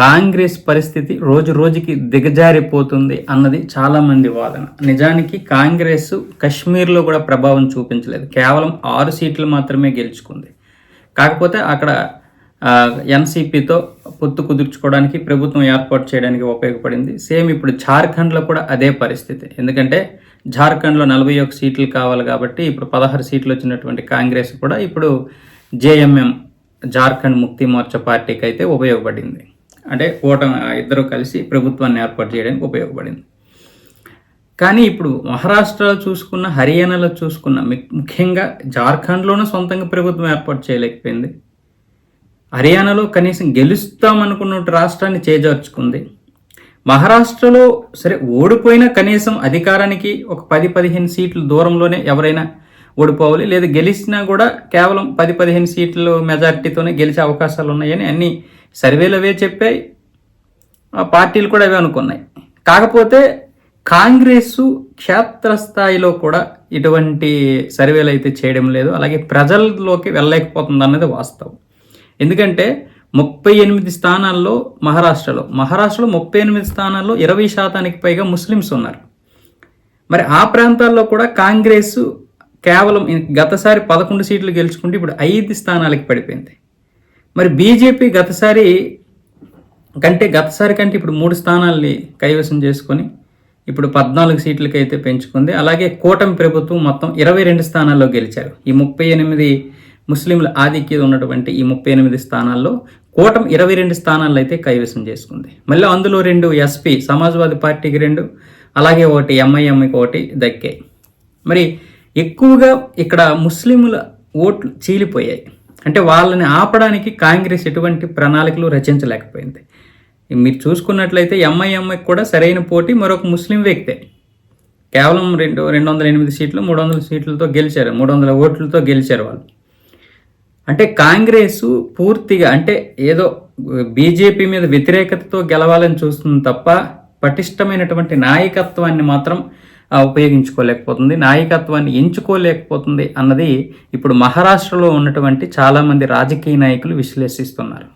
కాంగ్రెస్ పరిస్థితి రోజు రోజుకి దిగజారిపోతుంది అన్నది చాలామంది వాదన. నిజానికి కాంగ్రెస్ కశ్మీర్లో కూడా ప్రభావం చూపించలేదు. కేవలం ఆరు సీట్లు మాత్రమే గెలుచుకుంది. కాకపోతే అక్కడ ఎన్సీపీతో పొత్తు కుదుర్చుకోవడానికి ప్రభుత్వం ఏర్పాటు చేయడానికి ఉపయోగపడింది. సేమ్ ఇప్పుడు జార్ఖండ్లో కూడా అదే పరిస్థితి. ఎందుకంటే జార్ఖండ్లో నలభై ఒక సీట్లు కావాలి కాబట్టి ఇప్పుడు పదహారు సీట్లు వచ్చినటువంటి కాంగ్రెస్ కూడా ఇప్పుడు జేఎంఎం జార్ఖండ్ ముక్తి మోర్చా పార్టీకి అయితే ఉపయోగపడింది. అంటే కూటమి ఇద్దరు కలిసి ప్రభుత్వాన్ని ఏర్పాటు చేయడానికి ఉపయోగపడింది. కానీ ఇప్పుడు మహారాష్ట్రలో చూసుకున్న హర్యానాలో చూసుకున్న ముఖ్యంగా జార్ఖండ్లోనూ సొంతంగా ప్రభుత్వం ఏర్పాటు చేయలేకపోయింది. హర్యానాలో కనీసం గెలుస్తామనుకున్న రాష్ట్రాన్ని చేజార్చుకుంది. మహారాష్ట్రలో సరే ఓడిపోయినా కనీసం అధికారానికి ఒక పది పదిహేను సీట్ల దూరంలోనే ఎవరైనా ఓడిపోవాలి లేదా గెలిచినా కూడా కేవలం పది పదిహేను సీట్లు మెజారిటీతోనే గెలిచే అవకాశాలు ఉన్నాయని అన్ని సర్వేలు అవే చెప్పాయి. ఆ పార్టీలు కూడా అవే అనుకున్నాయి. కాకపోతే కాంగ్రెస్ క్షేత్రస్థాయిలో కూడా ఇటువంటి సర్వేలు అయితే చేయడం లేదు. అలాగే ప్రజల్లోకి వెళ్ళలేకపోతుంది అన్నది వాస్తవం. ఎందుకంటే ముప్పై ఎనిమిది స్థానాల్లో మహారాష్ట్రలో మహారాష్ట్రలో ముప్పై ఎనిమిది స్థానాల్లో ఇరవై శాతానికి పైగా ముస్లిమ్స్ ఉన్నారు. మరి ఆ ప్రాంతాల్లో కూడా కాంగ్రెస్ కేవలం గతసారి పదకొండు సీట్లు గెలుచుకుంటే ఇప్పుడు ఐదు స్థానాలకి పడిపోయింది. మరి బీజేపీ గతసారి కంటే గతసారి కంటే ఇప్పుడు మూడు స్థానాల్ని కైవసం చేసుకొని ఇప్పుడు పద్నాలుగు సీట్లకి అయితే పెంచుకుంది. అలాగే కూటమి ప్రభుత్వం మొత్తం ఇరవై రెండు స్థానాల్లో గెలిచారు. ఈ ముప్పై ఎనిమిది ముస్లింల ఆధిక్యత ఉన్నటువంటి ఈ ముప్పై ఎనిమిది స్థానాల్లో కూటమి ఇరవై రెండు స్థానాల్లో అయితే కైవసం చేసుకుంది. మళ్ళీ అందులో రెండు ఎస్పీ సమాజ్వాదీ పార్టీకి రెండు అలాగే ఒకటి ఎంఐఎంకి ఒకటి దక్కాయి. మరి ఎక్కువగా ఇక్కడ ముస్లింల ఓట్లు చీలిపోయాయి. అంటే వాళ్ళని ఆపడానికి కాంగ్రెస్ ఎటువంటి ప్రణాళికలు రచించలేకపోయింది. మీరు చూసుకున్నట్లయితే ఎంఐఎంఐకి కూడా సరైన పోటీ మరొక ముస్లిం వ్యక్తే. కేవలం రెండు రెండు వందల ఎనిమిది సీట్లు మూడు వందల సీట్లతో గెలిచారు మూడు వందల ఓట్లతో గెలిచారు వాళ్ళు. అంటే కాంగ్రెస్ పూర్తిగా అంటే ఏదో బీజేపీ మీద వ్యతిరేకతతో గెలవాలని చూస్తుంది తప్ప పటిష్టమైనటువంటి నాయకత్వాన్ని మాత్రం ఉపయోగించుకోలేకపోతుంది నాయకత్వాన్ని ఎంచుకోలేకపోతుంది అన్నది ఇప్పుడు మహారాష్ట్రలో ఉన్నటువంటి చాలామంది రాజకీయ నాయకులు విశ్లేషిస్తున్నారు.